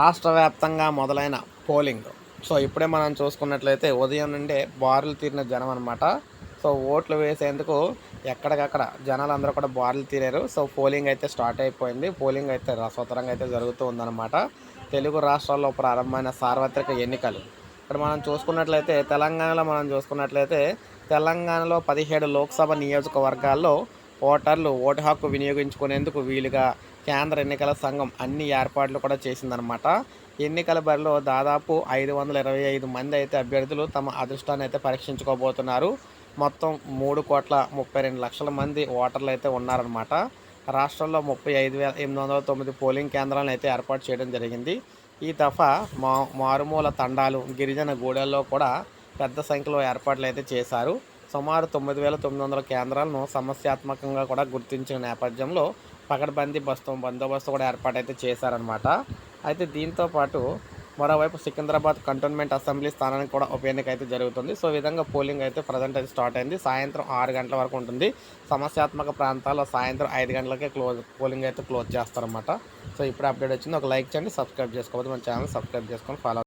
రాష్ట్ర వ్యాప్తంగా మొదలైన పోలింగ్. సో ఇప్పుడే మనం చూసుకున్నట్లయితే ఉదయం నుండే బారులు తీరిన జనం అనమాట సో ఓట్లు వేసేందుకు ఎక్కడికక్కడ జనాలు అందరూ కూడా బారులు తీరారు. సో పోలింగ్ అయితే స్టార్ట్ అయిపోయింది. పోలింగ్ అయితే రసవతరంగా అయితే జరుగుతూ ఉందన్నమాట. తెలుగు రాష్ట్రాల్లో ప్రారంభమైన సార్వత్రిక ఎన్నికలు. ఇక్కడ మనం చూసుకున్నట్లయితే తెలంగాణలో మనం చూసుకున్నట్లయితే తెలంగాణలో పదిహేడు లోక్సభ నియోజకవర్గాల్లో ఓటర్లు ఓటు హక్కు వినియోగించుకునేందుకు వీలుగా కేంద్ర ఎన్నికల సంఘం అన్ని ఏర్పాట్లు కూడా చేసిందనమాట ఎన్నికల బరిలో దాదాపు ఐదు వందల ఇరవై ఐదు మంది అయితే అభ్యర్థులు తమ అదృష్టాన్ని అయితే పరీక్షించుకోబోతున్నారు. మొత్తం మూడు కోట్ల ముప్పై రెండు లక్షల మంది ఓటర్లు అయితే ఉన్నారనమాట రాష్ట్రంలో ముప్పై ఐదు వేల ఎనిమిది వందల తొమ్మిది పోలింగ్ కేంద్రాలను అయితే ఏర్పాటు చేయడం జరిగింది. ఈ దఫా మా మారుమూల తండాలు గిరిజన గూడెల్లో కూడా పెద్ద సంఖ్యలో ఏర్పాట్లు అయితే చేశారు. సుమారు తొమ్మిది వేల తొమ్మిది వందల కేంద్రాలను సమస్యాత్మకంగా కూడా గుర్తించిన నేపథ్యంలో పకడ్బందీ బస్తు బందోబస్తు కూడా ఏర్పాటైతే చేశారనమాట అయితే దీంతో పాటు మరోవైపు సికింద్రాబాద్ కంటోన్మెంట్ అసెంబ్లీ స్థానానికి కూడా ఉప ఎన్నిక అయితే జరుగుతుంది. సో విధంగా పోలింగ్ అయితే ప్రజెంట్ అయితే స్టార్ట్ అయింది. సాయంత్రం ఆరు గంటల వరకు ఉంటుంది. సమస్యాత్మక ప్రాంతాల్లో సాయంత్రం ఐదు గంటలకే క్లోజ్ పోలింగ్ అయితే క్లోజ్ చేస్తారన్నమాట. సో ఇప్పుడు అప్డేట్ వచ్చింది. ఒక లైక్ చేయండి సబ్స్క్రైబ్ చేసుకోవద్దు. మన ఛానల్ సబ్స్క్రైబ్ చేసుకొని ఫాలో